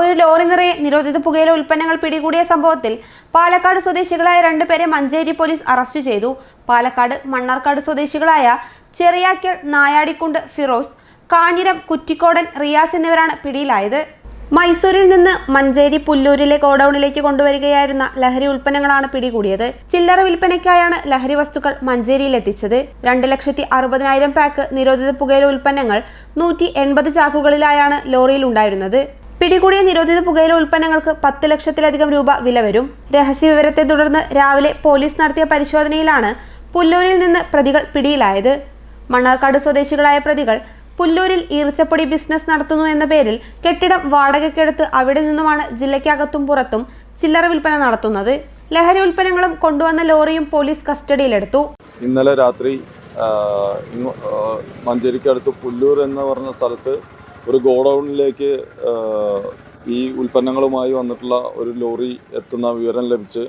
ഒരു ലോറി നിറയെ നിരോധിത പുകയില ഉൽപ്പന്നങ്ങൾ പിടികൂടിയ സംഭവത്തിൽ പാലക്കാട് സ്വദേശികളായ രണ്ടുപേരെ മഞ്ചേരി പോലീസ് അറസ്റ്റ് ചെയ്തു. പാലക്കാട് മണ്ണാർക്കാട് സ്വദേശികളായ ചെറിയാക്കൽ നായാടിക്കുണ്ട് ഫിറോസ് കാഞ്ഞിരം കുറ്റിക്കോടൻ റിയാസ് എന്നിവരാണ് പിടിയിലായത്. മൈസൂരിൽ നിന്ന് മഞ്ചേരി പുല്ലൂരിലെ ഗോഡൌണിലേക്ക് കൊണ്ടുവരികയായിരുന്ന ലഹരി ഉൽപ്പന്നങ്ങളാണ് പിടികൂടിയത്. ചില്ലറ വിൽപ്പനയ്ക്കായാണ് ലഹരി വസ്തുക്കൾ മഞ്ചേരിയിൽ എത്തിച്ചത് രണ്ട് ലക്ഷത്തി അറുപതിനായിരം പാക്ക് നിരോധിത പുകയില ഉൽപ്പന്നങ്ങൾ നൂറ്റി എൺപത് ചാക്കുകളിലായാണ് ലോറിയിൽ ഉണ്ടായിരുന്നത്. പിടികൂടിയ നിരോധിത പുകയില ഉൽപ്പന്നങ്ങൾക്ക് പത്ത് ലക്ഷത്തിലധികം രൂപ വില വരും. രഹസ്യ വിവരത്തെ തുടർന്ന് രാവിലെ പോലീസ് നടത്തിയ പരിശോധനയിലാണ് പുല്ലൂരിൽ നിന്ന് പ്രതികൾ പിടിയിലായത്. മണ്ണാർക്കാട് സ്വദേശികളായ പ്രതികൾ പുല്ലൂരിൽ ഈർച്ചപ്പൊടി ബിസിനസ് നടത്തുന്നു എന്ന പേരിൽ കെട്ടിടം വാടകയ്ക്കെടുത്ത് അവിടെ നിന്നുമാണ് ജില്ലയ്ക്കകത്തും പുറത്തും ചില്ലറ വിൽപ്പന നടത്തുന്നത്. ലഹരി ഉൽപ്പന്നങ്ങളും കൊണ്ടുവന്ന ലോറിയും പോലീസ് കസ്റ്റഡിയിലെടുത്തു. ഇന്നലെ രാത്രി മഞ്ചേരിക്കടുത്ത് പുല്ലൂർ എന്ന് പറഞ്ഞ സ്ഥലത്ത് ഒരു ഗോഡൗണിലേക്ക് ഈ ഉൽപ്പന്നങ്ങളുമായി വന്നിട്ടുള്ള ഒരു ലോറി എത്തുന്ന വിവരം ലഭിച്ച്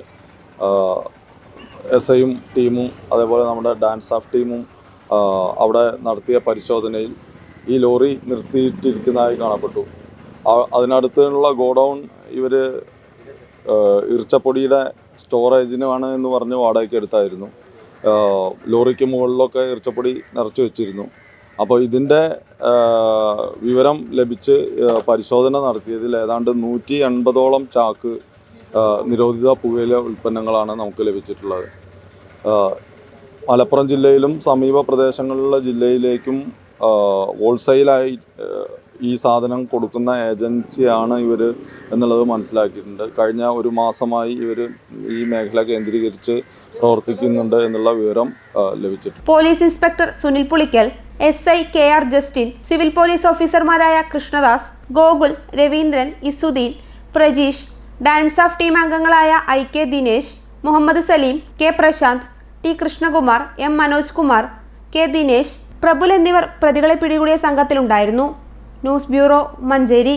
എസ് ഐയും ടീമും അതേപോലെ നമ്മുടെ ഡാൻസ് ഓഫ് ടീമും അവിടെ നടത്തിയ പരിശോധനയിൽ ഈ ലോറി നിർത്തിയിട്ടിരിക്കുന്നതായി കാണപ്പെട്ടു. അതിനടുത്തുള്ള ഗോഡൗൺ ഇവർ ഇർച്ചപ്പൊടിയുടെ സ്റ്റോറേജിനുമാണ് എന്ന് പറഞ്ഞ് വാടകയ്ക്ക് എടുത്തായിരുന്നു. ലോറിക്ക് മുകളിലൊക്കെ ഇറച്ചപ്പൊടി നിറച്ച് വെച്ചിരുന്നു. അപ്പോൾ ഇതിന്റെ വിവരം ലഭിച്ച് പരിശോധന നടത്തിയതിൽ ഏതാണ്ട് നൂറ്റി എൺപതോളം ചാക്ക് നിരോധിത പുകയില ഉൽപ്പന്നങ്ങളാണ് നമുക്ക് ലഭിച്ചിട്ടുള്ളത്. മലപ്പുറം ജില്ലയിലും സമീപ പ്രദേശങ്ങളിലുള്ള ജില്ലയിലേക്കും ഹോൾസെയിലായി ഈ സാധനം കൊടുക്കുന്ന ഏജൻസിയാണ് ഇവർ എന്നുള്ളത് മനസ്സിലാക്കിയിട്ടുണ്ട്. കഴിഞ്ഞ ഒരു മാസമായി ഇവർ ഈ മേഖല കേന്ദ്രീകരിച്ച് പ്രവർത്തിക്കുന്നുണ്ട് എന്നുള്ള വിവരം ലഭിച്ചിട്ടുണ്ട്. Police inspector Sunil Pulikkal S I K R Justin civil police ഓഫീസർമാരായ Krishnadas Gokul Raveendran Isuddeen Prajeesh DANSAF team അംഗങ്ങളായ I K Dinesh Muhammad Saleem K Prashanth T Krishnakumar M Manoj Kumar K Dinesh Prabul എന്നിവർ പ്രതികളെ പിടികൂടിയ സംഘത്തിലുണ്ടായിരുന്നു. News bureau Manjeri.